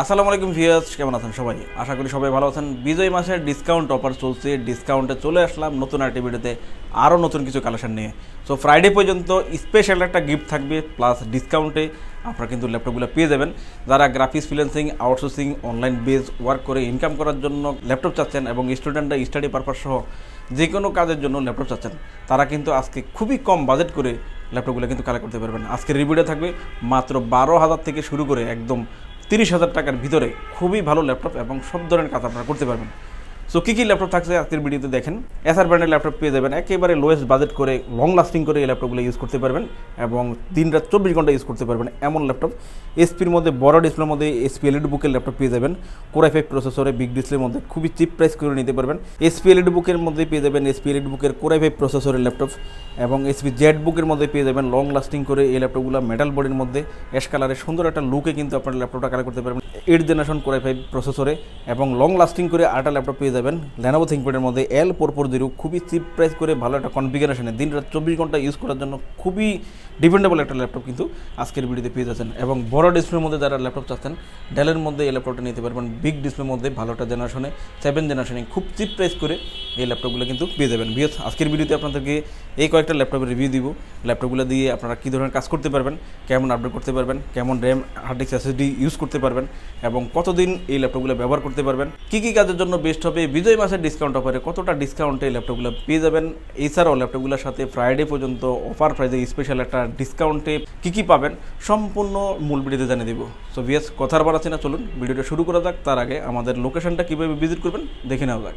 আসসালামু আলাইকুম ভিউয়ার্স, কেমন আছেন সবাই? আশা করি সবাই ভালো আছেন। বিজয় মাসের ডিসকাউন্ট অফার চলছে। ডিসকাউন্টে চলে আসলাম নতুন আরেকটি ভিডিওতে আরও নতুন কিছু কালেকশন নিয়ে। সো ফ্রাইডে পর্যন্ত স্পেশাল একটা গিফট থাকবে প্লাস ডিসকাউন্টে আপনারা কিন্তু ল্যাপটপগুলো পেয়ে যাবেন। যারা graphics freelancing outsourcing online base work করে ইনকাম করার জন্য ল্যাপটপ চাচ্ছেন এবং স্টুডেন্টরা স্টাডি পারপাস সহ যে কোনো কাজের জন্য ল্যাপটপ চাচ্ছেন, তারা কিন্তু আজকে খুবই কম বাজেট করে ল্যাপটপগুলো কিন্তু কালেক্ট করতে পারবেন। আজকের রিভিউটা থাকবে মাত্র বারো হাজার থেকে শুরু করে একদম তিরিশ হাজার টাকার ভিতরে খুবই ভালো ল্যাপটপ এবং সব ধরনের কাজ আপনারা করতে পারবেন। সো কী কী ল্যাপটপ থাকছে আজকের ভিডিওতে দেখেন। এসআর ব্র্যান্ডের ল্যাপটপ পেয়ে যাবেন। একেবারে লোয়েস্ট বাজেট করে লং লাস্টিং করে এই ল্যাপটপগুলো ইউজ করতে পারবেন এবং দিন রাত চব্বিশ ঘণ্টা ইউজ করতে পারবেন এমন ল্যাপটপ এসপির মধ্যে, বড় ডিসপ্লের মধ্যে এসপি এলইডি বুকের ল্যাপটপ পেয়ে যাবেন। কোর ফাইভ প্রসেসরে বিগ ডিসপ্লের মধ্যে খুবই চিপ প্রাইস করে নিতে পারবেন। এসপি এলইডি বুকের মধ্যে পেয়ে যাবেন এসপি এলইডি বুকের কোর ফাইভ প্রসেসরের ল্যাপটপ এবং এসপি জেড বুকের মধ্যে পেয়ে যাবেন লং লাস্টিং করে এই ল্যাপটপগুলো মেটাল বডির মধ্যে। অ্যাশ কালারের সুন্দর একটা লুকে কিন্তু আপনার ল্যাপটপটা কালার করতে পারবেন। এইট জেনারেশন কোর ফাইভ প্রসেসরে এবং লং লাস্টিং করে আরেকটা ল্যাপটপ পেয়ে যাবেন। ল্যানোভো থিঙ্কপ্যাডের মধ্যে এল পরপর জিরো খুবই চিপ প্রাইস করে ভালো একটা কনফিগারেশনে দিন রাত চব্বিশ ঘণ্টা ইউজ করার জন্য খুবই ডিপেন্ডেবল একটা ল্যাপটপ কিন্তু আজকের ভিডিওতে পেয়ে যাচ্ছেন। এবং বড় ডিসপ্লের মধ্যে যারা ল্যাপটপ চাচ্ছেন ডেলের মধ্যে এই ল্যাপটপটা নিতে পারবেন। বিগ ডিসপ্লের মধ্যে ভালোটা জেনারেশনে সেভেন জেনারেশনে খুব চিপ প্রাইস করে এই ল্যাপটপগুলো কিন্তু পেয়ে যাবেন। বিয়স আজকের ভিডিওতে আপনাদেরকে এই কয়েকটা ল্যাপটপের রিভিউ দিব। ল্যাপটপগুলো দিয়ে আপনারা কী ধরনের কাজ করতে পারবেন, কেমন আপডেট করতে পারবেন, কেমন RAM hard disk SSD use করতে পারবেন, এবং কতদিন এই ল্যাপটপগুলো ব্যবহার করতে পারবেন, কী কী কাজের জন্য বেস্ট হবে, বিজয় মাসের ডিসকাউন্ট অফারে কতটা ডিসকাউন্টে এই ল্যাপটপগুলো পেয়ে যাবেন, এছাড়াও ল্যাপটপগুলোর সাথে ফ্রাইডে পর্যন্ত অফার প্রাইজে স্পেশাল একটা ডিসকাউন্টে কী কী পাবেন, সম্পূর্ণ মূল ভিডিওতে জানিয়ে দেবো। সো ভিএস কথার বার আছে না, চলুন, ভিডিওটা শুরু করা যাক। তার আগে আমাদের লোকেশনটা কীভাবে ভিজিট করবেন, দেখে নেওয়া যাক।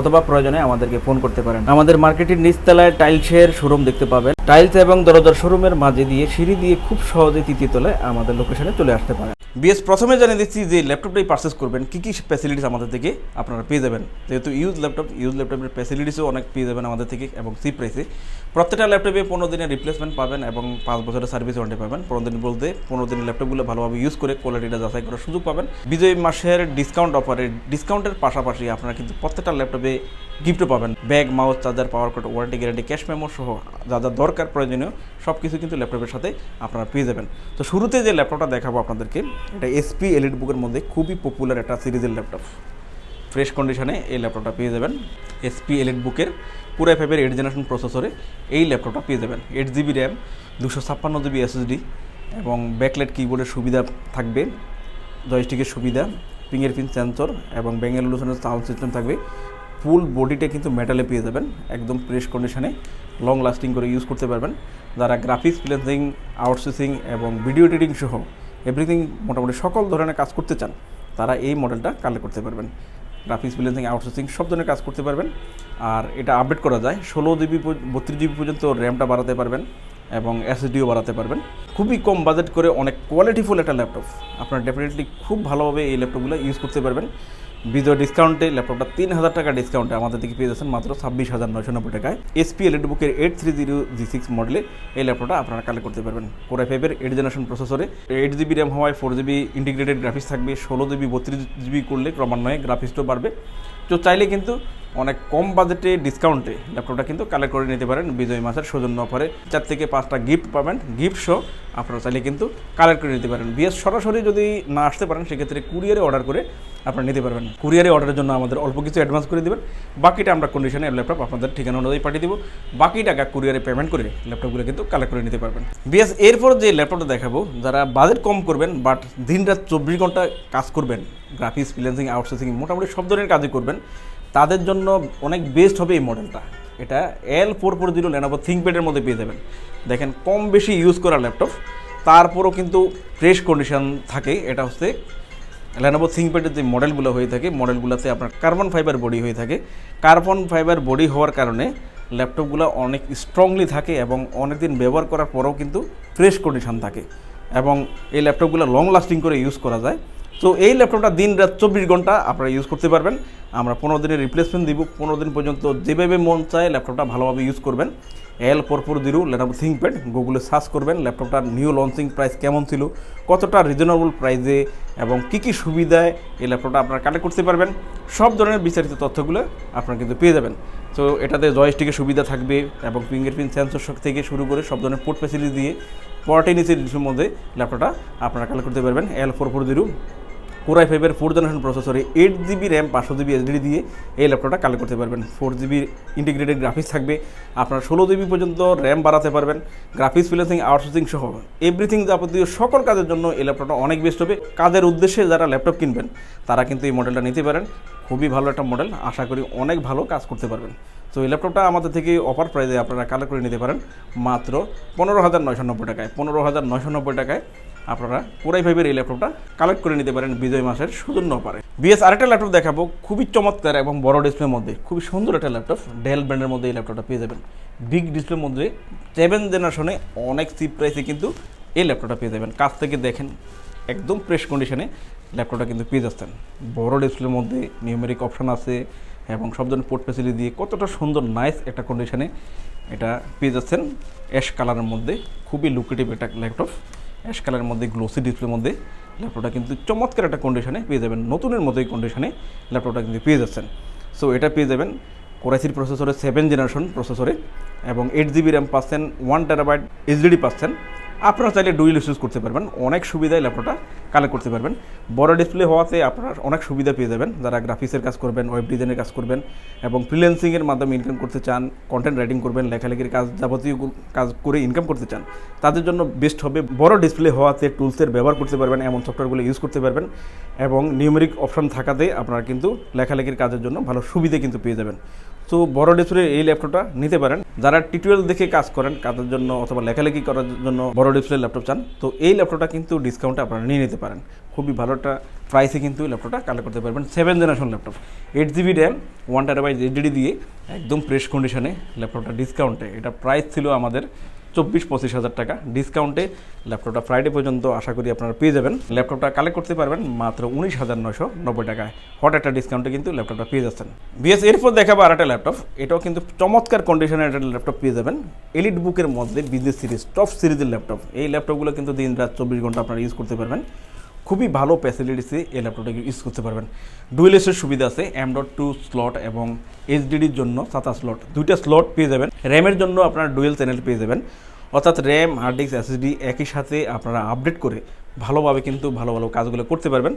অথবা প্রয়োজনে আমাদেরকে ফোন করতে পারেন। আমাদের মার্কেটের নিচতলায় টাইলসের শোরুম দেখতে পাবেন। টাইলস এবং দরজার শোরুমের মাঝে দিয়ে সিঁড়ি দিয়ে খুব সহজে তৃতীয় তলায় আমাদের লোকেশনে চলে আসতে পারেন বিএস, প্রথমে জানিয়ে দিচ্ছি যে ল্যাপটপটাই পারচেস করবেন, কী কী ফ্যাসিলিটিস আমাদের থেকে আপনারা পেয়ে যাবেন। যেহেতু ইউজ ল্যাপটপ ইউজ ল্যাপটপের ফ্যাসিলিটিসও অনেক পেয়ে যাবেন আমাদের থেকে এবং চিপ প্রাইসে প্রত্যেকটা ল্যাপটপে পনেরো দিনের রিপ্লেসমেন্ট পাবেন এবং পাঁচ বছরের সার্ভিস ওয়ারেন্টি পাবেন। পনেরো দিন বলতে পনেরো দিনের ল্যাপটপগুলো ভালোভাবে ইউজ করে কোয়ালিটিটা যাচাই করার সুযোগ পাবেন। বিজয় মাসের ডিসকাউন্ট অফারে ডিসকাউন্টের পাশাপাশি আপনারা কিন্তু প্রত্যেকটা ল্যাপটপে গিফটও পাবেন। Bag mouse charger power card warranty guarantee cash memo সহ যা যা দরকার প্রয়োজনীয় সব কিছু কিন্তু ল্যাপটপের সাথে আপনারা পেয়ে যাবেন। তো শুরুতে যে ল্যাপটপটা দেখাবো আপনাদেরকে, এটা এসপি এলিট বুকের মধ্যে খুবই পপুলার একটা সিরিজের ল্যাপটপ। ফ্রেশ কন্ডিশনে এই ল্যাপটপটা পেয়ে যাবেন। এসপি এলিট বুকের পুরো ফাইভের এইট জেনারেশন প্রসেসরে এই ল্যাপটপটা পেয়ে যাবেন। এইট জিবি র্যাম দুশো ছাপ্পান্ন জিবি এসএসডি এবং ব্যাকলাইট কিবোর্ডের সুবিধা থাকবে জয়স্টিকের সুবিধা ফিঙ্গার প্রিন্ট সেন্সর এবং ব্যাঙ্গালুসনের সাউন্ড সিস্টেম থাকবে। ফুল বডিটা কিন্তু মেটালে পেয়ে যাবেন, একদম ফ্রেশ কন্ডিশনে লং লাস্টিং করে ইউজ করতে পারবেন। যারা গ্রাফিক্স ফ্রিল্যান্সিং আউটসোর্সিং এবং ভিডিও এডিটিং সহ এভরিথিং মোটামুটি সকল ধরনের কাজ করতে চান, তারা এই মডেলটা কালেক্ট করতে পারবেন। গ্রাফিক্স ফ্রিল্যান্সিং আউটসোর্সিং সব ধরনের কাজ করতে পারবেন। আর এটা আপডেট করা যায়, ষোলো জিবি বত্রিশ জিবি পর্যন্ত র্যামটা বাড়াতে পারবেন এবং এসএসডিও বাড়াতে পারবেন। খুবই কম বাজেট করে অনেক কোয়ালিটিফুল একটা ল্যাপটপ আপনারা ডেফিনেটলি খুব ভালোভাবে এই ল্যাপটপগুলো ইউজ করতে পারবেন। বিজয় ডিসকাউন্টে ল্যাপটপটা তিন হাজার টাকা ডিসকাউন্টে আমাদের থেকে পেয়ে যাচ্ছেন মাত্র ছাব্বিশ হাজার নয়শো নব্বই টাকায়। এসপি এলইডি বুকের eight three zero G six মডেলে এই ল্যাপটপটা আপনারা কালেক্ট করতে পারবেন। কোরাই ফাইভের এইট জেনারেশন প্রসেসরে এইট জিবি র্যাম হওয়ায় ফোর জিবি ইন্টিগ্রেটেড গ্রাফিক্স থাকবে, ষোলো জিবি বত্রিশ জিবি করলে ক্রমান্বয়ে গ্রাফিক্সটাও বাড়বে। তো চাইলে কিন্তু অনেক কম বাজেটে ডিসকাউন্টে ল্যাপটপটা কিন্তু কালেক্ট করে নিতে পারেন বিজয় মাসের সৌজন্য অফারে। চার থেকে পাঁচটা গিফট পাবেন গিফট সহ আপনারা চাইলে কিন্তু কালেক্ট করে নিতে পারেন। বিএস সরাসরি যদি না আসতে পারেন, সেক্ষেত্রে কুরিয়ারে অর্ডার করে আপনারা নিতে পারবেন। কুরিয়ারে অর্ডারের জন্য আমাদের অল্প কিছু অ্যাডভান্স করে দেবেন। বাকিটা আমরা কন্ডিশনে ল্যাপটপ আপনাদের ঠিকানা অনুযায়ী পাঠিয়ে দেবো। বাকি টাকা কুরিয়ারে পেমেন্ট করে ল্যাপটপগুলো কিন্তু কালেক্ট করে নিতে পারবেন। বিএস, এরপর যে ল্যাপটপটা দেখাবো, যারা বাজেট কম করবেন বাট দিন রাত চব্বিশ ঘণ্টা কাজ করবেন গ্রাফিক্স ফ্রিল্যান্সিং আউটসোর্সিং মোটামুটি সব ধরনের কাজই করবেন তাদের জন্য অনেক বেস্ট হবে এই মডেলটা এটা L four four zero Lenovo থিঙ্কপ্যাডের মধ্যে পেয়ে যাবেন। দেখেন, কম বেশি ইউজ করা ল্যাপটপ তারপরও কিন্তু ফ্রেশ কন্ডিশন থাকে। এটা হচ্ছে লেনোভো থিঙ্কপ্যাডের যে মডেলগুলো হয়ে থাকে মডেলগুলোতে আপনার কার্বন ফাইবার বডি হয়ে থাকে। কার্বন ফাইবার বডি হওয়ার কারণে ল্যাপটপগুলো অনেক স্ট্রংলি থাকে এবং অনেক দিন ব্যবহার করার পরেও কিন্তু ফ্রেশ কন্ডিশন থাকে। এবং এই ল্যাপটপগুলো লং লাস্টিং করে ইউজ করা যায়। তো এই ল্যাপটপটা দিন রাত চব্বিশ ঘণ্টা আপনারা ইউজ করতে পারবেন। আমরা পনেরো দিনের রিপ্লেসমেন্ট দিব। পনেরো দিন পর্যন্ত যেভাবে মন চায় ল্যাপটপটা ভালোভাবে ইউজ করবেন। L four zero laptop ThinkPad গুগলে সার্চ করবেন। ল্যাপটপটার নিউ লঞ্চিং প্রাইস কেমন ছিল, কতটা রিজনেবল প্রাইসে এবং কী কী সুবিধায় এই ল্যাপটপটা আপনারা কালেক্ট করতে পারবেন। সব ধরনের বিস্তারিত তথ্যগুলো আপনারা কিন্তু পেয়ে যাবেন। তো এটাতে জয়স্টিকের সুবিধা থাকবে এবং ফিঙ্গারপ্রিন্ট সেন্সর থেকে শুরু করে সব ধরনের পোর্ট ফ্যাসিলিটি দিয়ে ইঞ্চির মধ্যে ল্যাপটপটা আপনারা কালেক্ট করতে পারবেন। L four four zero core i ফাইভের ফোর জেনারেশন প্রসেসরে এইট জিবি র্যাম পাঁচশো জিবি এসডি দিয়ে এই ল্যাপটপটা কালেক্ট করতে পারবেন। ফোর জিবি ইন্টিগ্রেটেড গ্রাফিক্স থাকবে। আপনার ষোলো জিবি পর্যন্ত র্যাম বাড়াতে পারবেন। গ্রাফিক্স ফিলেন্সিং আউটসোর্সিং সহ এভরিথিং যাবতীয় সকল কাজের জন্য এই ল্যাপটপটা অনেক বেস্ট হবে। কাজের উদ্দেশ্যে যারা ল্যাপটপ কিনবেন, তারা কিন্তু এই মডেলটা নিতে পারেন। খুবই ভালো একটা মডেল আশা করি অনেক ভালো কাজ করতে পারবেন। তো এই ল্যাপটপটা আমাদের থেকে অফার প্রাইসে আপনারা কালেক্ট করে নিতে পারেন। মাত্র পনেরো হাজার নয়শো নব্বই টাকায়। পনেরো হাজার নয়শো নব্বই টাকায় আপনারা কোরাই ফাইভের এই ল্যাপটপটা কালেক্ট করে নিতে পারেন বিজয় মাসের সুজন্য অফারে বিএস আরেকটা ল্যাপটপ দেখাবো, খুবই চমৎকার এবং বড় ডিসপ্লের মধ্যে, খুবই সুন্দর একটা ল্যাপটপ ডেল ব্র্যান্ডের মধ্যে এই ল্যাপটপটা পেয়ে যাবেন। বিগ ডিসপ্লের মধ্যে সেভেন জেনারেশনে অনেক চিপ প্রাইসে কিন্তু এই ল্যাপটপটা পেয়ে যাবেন। কাছ থেকে দেখেন, একদম ফ্রেশ কন্ডিশনে ল্যাপটপটা কিন্তু পেয়ে যাচ্ছেন। বড় ডিসপ্লের মধ্যে নিউমেরিক অপশান আছে এবং সব ধরনের পোর্ট ফেসিলিটি দিয়ে কতটা সুন্দর নাইস একটা কন্ডিশনে এটা পেয়ে যাচ্ছেন। অ্যাশ কালারের মধ্যে খুবই লুকেটিভ একটা ল্যাপটপ। অ্যাশ কালারের মধ্যে গ্লোসি ডিসপ্লের মধ্যে ল্যাপটপটা কিন্তু চমৎকার একটা কন্ডিশনে পেয়ে যাবেন। নতুনের মতোই কন্ডিশনে ল্যাপটপটা কিন্তু পেয়ে যাচ্ছেন। সো এটা পেয়ে যাবেন কোরাইসির প্রসেসরে সেভেন জেনারেশন প্রসেসরে এবং এইট জিবি র্যাম পাচ্ছেন ওয়ান টেরাবাইট এইচডিডি পাচ্ছেন। আপনারা চাইলে ডুইল ইউজ করতে পারবেন, অনেক সুবিধায় ল্যাপটপটা কালেক্ট করতে পারবেন। বড় ডিসপ্লে হওয়াতে আপনারা অনেক সুবিধা পেয়ে যাবেন, যারা গ্রাফিক্সের কাজ করবেন ওয়েব ডিজাইনের কাজ করবেন, এবং ফ্রিল্যান্সিংয়ের মাধ্যমে ইনকাম করতে চান কন্টেন্ট রাইটিং করবেন, লেখালেখির কাজ যাবতীয় কাজ করে ইনকাম করতে চান, তাদের জন্য বেস্ট হবে বড় ডিসপ্লে হওয়াতে টুলসের ব্যবহার করতে পারবেন, এমন সফটওয়্যারগুলো ইউজ করতে পারবেন, এবং নিউমেরিক অপশন থাকাতে আপনারা কিন্তু লেখালেখির কাজের জন্য ভালো সুবিধা কিন্তু পেয়ে যাবেন। তো বড় ডিসপ্লে এই ল্যাপটপটা নিতে পারেন। যারা টিউটোরিয়াল দেখে কাজ করেন, কাজের জন্য অথবা লেখালেখি করার জন্য বড় ডিসপ্লে ল্যাপটপ চান, তো এই ল্যাপটপটা কিন্তু ডিসকাউন্টে আপনারা নিয়ে নিতে পারেন। খুবই ভালো একটা প্রাইসে কিন্তু ল্যাপটপটা কালেক্ট করতে পারবেন। Seven generation laptop. Eight GB RAM one terabyte HDD দিয়ে একদম ফ্রেশ কন্ডিশনে ল্যাপটপটা ডিসকাউন্টে এটা প্রাইস ছিল আমাদের চব্বিশ, পঁচিশ হাজার টাকা। ডিসকাউন্টে ল্যাপটপটা ফ্রাইডে পর্যন্ত আশা করি আপনারা পেয়ে যাবেন। ল্যাপটপটা কালেক্ট করতে পারবেন মাত্র উনিশ হাজার নয়শো নব্বই টাকায়। হট একটা ডিসকাউন্টে কিন্তু ল্যাপটপটা পেয়ে যাচ্ছেন। বিএস এরপর দেখাবো আর একটা ল্যাপটপ এটাও কিন্তু চমৎকার কন্ডিশনের একটা ল্যাপটপ পেয়ে যাবেন। এলিট বুকের মধ্যে বিজনেস সিরিজ টপ সিরিজের ল্যাপটপ এই ল্যাপটপগুলো কিন্তু দিন রাত চব্বিশ ঘণ্টা আপনারা ইউজ করতে পারবেন। খুবই ভালো ফ্যাসিলিটিসে এই ল্যাপটপটা ইউজ করতে পারবেন। ডুয়েল এসের সুবিধা আছে এম ডট টু স্লট এবং এইচডিডির জন্য সাতা স্লট দুইটা স্লট পেয়ে যাবেন। র্যামের জন্য আপনারা ডুয়েল চ্যানেল পেয়ে যাবেন। অর্থাৎ র্যাম হার্ড ডিস্ক এসএসডি একই সাথে আপনারা আপডেট করে ভালোভাবে কিন্তু ভালো ভালো কাজগুলো করতে পারবেন।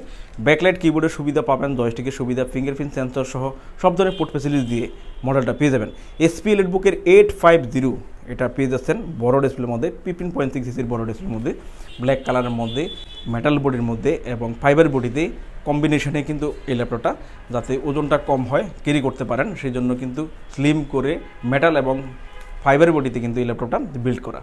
ব্যাকলাইট কিবোর্ডের সুবিধা পাবেন জয়স্টিকের সুবিধা ফিঙ্গারপ্রিন্ট সেন্সর সহ সব ধরনের পোর্ট ফেসিলিটি দিয়ে মডেলটা পেয়ে যাবেন। এসপি বুকের এইট ফাইভ জিরো এটা পেয়ে যাচ্ছেন বড় ডিসপ্লের মধ্যে ফিফটিন পয়েন্ট সিক্স সিসির বড় ডিসপ্লের মধ্যে ব্ল্যাক কালারের মধ্যে। মেটাল বডির মধ্যে এবং ফাইবার বডিতে কম্বিনেশনে কিন্তু এই ল্যাপটপটা, যাতে ওজনটা কম হয় ক্যারি করতে পারেন। সেই জন্য কিন্তু স্লিম করে মেটাল এবং ফাইবার বডিতে কিন্তু এই ল্যাপটপটা বিল্ড করা।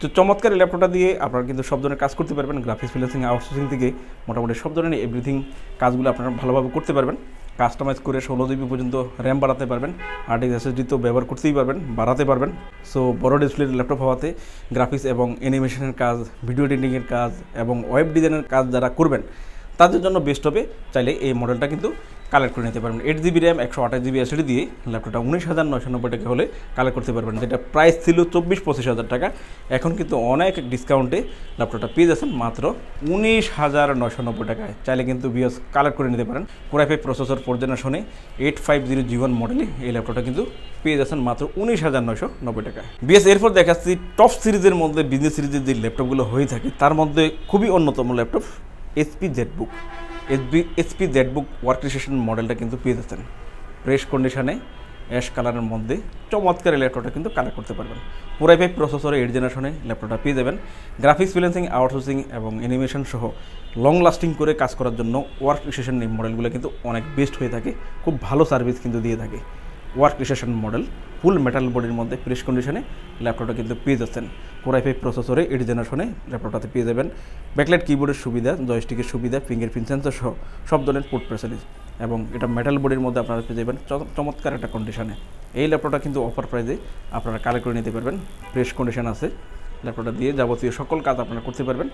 তো চমৎকার এই ল্যাপটপটা দিয়ে আপনারা কিন্তু সব ধরনের কাজ করতে পারবেন। গ্রাফিক্স ফিলেন্সিং আউটসোর্সিং থেকে মোটামুটি সব ধরনের এভরিথিং কাজগুলো আপনারা ভালোভাবে করতে পারবেন। কাস্টমাইজ করে ষোলো জিবি পর্যন্ত র্যাম বাড়াতে পারবেন। হার্ড ডিস্ক এসএসডি তো ব্যবহার করতেই পারবেন, বাড়াতে পারবেন। সো বড় ডিসপ্লের ল্যাপটপ হওয়াতে গ্রাফিক্স এবং অ্যানিমেশনের কাজ ভিডিও এডিটিংয়ের কাজ এবং ওয়েব ডিজাইনের কাজ যারা করবেন তাদের জন্য বেস্ট হবে। চাইলে এই মডেলটা কিন্তু কালেক্ট করে নিতে পারবেন। এইট জিবি র্যাম একশো আঠাশ জিবি এসডি দিয়ে ল্যাপটপটা উনিশ হাজার নয়শো নব্বই টাকা হলে কালেক্ট করতে পারবেন। যেটা প্রাইস ছিল চব্বিশ, পঁচিশ হাজার টাকা। এখন কিন্তু অনেক ডিসকাউন্টে ল্যাপটপটা পেয়ে যাচ্ছেন মাত্র উনিশ হাজার নয়শো নব্বই টাকায়। চাইলে কিন্তু বিএস কালেক্ট করে নিতে পারেন। Core i five processor four জেনারেশনে eight five zero G one মডেলে এই ল্যাপটপটা কিন্তু পেয়ে যাচ্ছেন মাত্র উনিশ হাজার নয়শো নব্বই টাকায়। বিএস এরপর দেখাচ্ছি টপ সিরিজের মধ্যে বিজনেস সিরিজের যে ল্যাপটপগুলো হয়ে থাকে, তার মধ্যে খুবই অন্যতম laptop HP Z book SB HP ZBook workstation মডেলটা কিন্তু পেয়ে যাচ্ছেন। ফ্রেশ কন্ডিশনে অ্যাশ কালারের মধ্যে চমৎকার এই ল্যাপটপটা কিন্তু কালেক্ট করতে পারবেন। পুরাই ফাইভ প্রসেসরে এইট জেনারেশনে ল্যাপটপটা পেয়ে যাবেন। গ্রাফিক্স ফিলেন্সিং আউটসোর্সিং এবং অ্যানিমেশন সহ লং লাস্টিং করে কাজ করার জন্য ওয়ার্ক স্টেশন মডেলগুলো কিন্তু অনেক বেস্ট হয়ে থাকে। খুব ভালো সার্ভিস কিন্তু দিয়ে থাকে। Workstation model full metal বডির মধ্যে ফ্রেশ কন্ডিশনে ল্যাপটপটা কিন্তু পেয়ে যাচ্ছেন। কোরাই ফাইভ প্রসেসরে এইট জেনারেশনে ল্যাপটপটাতে পেয়ে যাবেন। ব্যাকলাইট কিবোর্ডের সুবিধা জয়স্টিকের সুবিধা ফিঙ্গারপ্রিন্ট সেন্সর সহ সব ধরনের পোর্ট ফ্যাসিলিটি এবং এটা মেটাল বডির মধ্যে আপনারা পেয়ে যাবেন। চমৎকার একটা কন্ডিশনে এই ল্যাপটপটা কিন্তু অফার প্রাইসে আপনারা কালেক্ট করে নিতে পারবেন। ফ্রেশ কন্ডিশন আছে। ল্যাপটপটা দিয়ে যাবতীয় সকল কাজ আপনারা করতে পারবেন।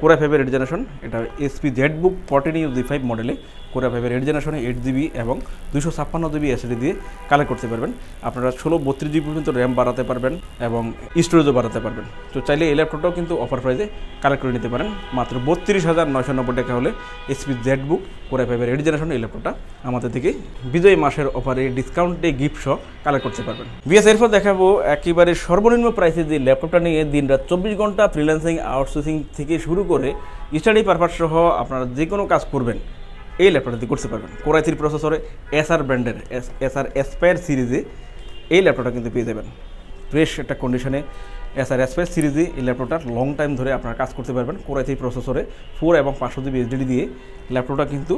কোরা ফাইভের এইট জেনারেশন এটা HP Z book fourteen U G five মডেলে কোরা ফাইভের এইট জেনারেশনে এইট জিবি এবং দুশো ছাপ্পান্ন জিবি এসডি দিয়ে কালেক্ট করতে পারবেন। আপনারা ষোলো বত্রিশ জিবি পর্যন্ত র্যাম বাড়াতে পারবেন এবং স্টোরেজও বাড়াতে পারবেন। তো চাইলে এই ল্যাপটপটাও কিন্তু অফার প্রাইসে কালেক্ট করে নিতে পারেন। মাত্র বত্রিশ হাজার নয়শো নব্বই টাকা হলে এসপি জেড বুক কোরা ফাইভের এইট জেনারেশন এই ল্যাপটপটা আমাদের থেকে বিজয় মাসের অফারে ডিসকাউন্টে গিফট সহ কালেক্ট করতে পারবেন। বিএস এরপর দেখাবো একেবারে সর্বনিম্ন প্রাইসে যে ল্যাপটপটা নিয়ে দিন দিনরাত চব্বিশ ঘণ্টা ফ্রিল্যান্সিং আউটসোর্সিং থেকে শুরু করে স্টাডি পারপাস সহ আপনারা যে কোনো কাজ করবেন, এই ল্যাপটপটা করতে পারবেন। কোরাই থ্রি প্রসেসরে এসআর ব্র্যান্ডের এসআর এসপায়ার সিরিজে এই ল্যাপটপটা কিন্তু পেয়ে যাবেন। ফ্রেশ একটা কন্ডিশনে এসআর এসপায়ার সিরিজে এই ল্যাপটপটা লং টাইম ধরে আপনারা কাজ করতে পারবেন। কোরাই থ্রি প্রসেসরে ফোর এবং পাঁচশো জিবি এইচডি দিয়ে ল্যাপটপটা কিন্তু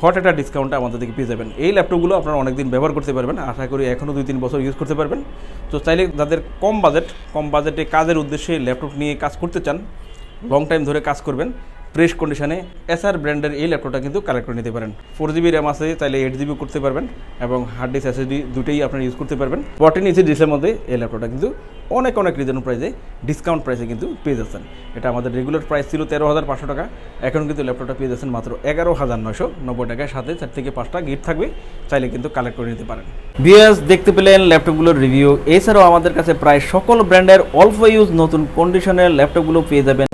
হট একটা ডিসকাউন্টে আমাদের থেকে পেয়ে যাবেন। এই ল্যাপটপগুলো আপনারা অনেকদিন ব্যবহার করতে পারবেন, আশা করি এখনও দুই তিন বছর ইউজ করতে পারবেন। তো চাইলে যাদের কম বাজেট কম বাজেটে কাজের উদ্দেশ্যে ল্যাপটপ নিয়ে কাজ করতে চান লং টাইম ধরে কাজ করবেন ফ্রেশ কন্ডিশনে এসআর ব্র্যান্ডের এই ল্যাপটপটা কিন্তু কালেক্ট করে নিতে পারেন। ফোর জিবি র্যাম আছে চাইলে এইট জিবি করতে পারবেন এবং হার্ড ডিস্ক এসএসডি দুটোই আপনারা ইউজ করতে পারবেন। ফর্টিন ইঞ্চি ডিসের মধ্যে এই ল্যাপটপটা কিন্তু অনেক অনেক রিজনেবল প্রাইসে ডিসকাউন্ট প্রাইসে কিন্তু পেয়ে যাচ্ছেন। এটা আমাদের রেগুলার প্রাইস ছিল তেরো হাজার পাঁচশো টাকা, এখন কিন্তু ল্যাপটপটা পেয়ে যাচ্ছেন মাত্র এগারো হাজার নয়শো নব্বই টাকায়। সাথে চার থেকে পাঁচটা গিফট থাকবে, চাইলে কিন্তু কালেক্ট করে নিতে পারেন। বিএস দেখতে পেলেন ল্যাপটপগুলোর রিভিউ এছাড়াও আমাদের কাছে প্রায় সকল ব্র্যান্ডের অল্প ইউজ নতুন কন্ডিশনের ল্যাপটপগুলো পেয়ে যাবেন।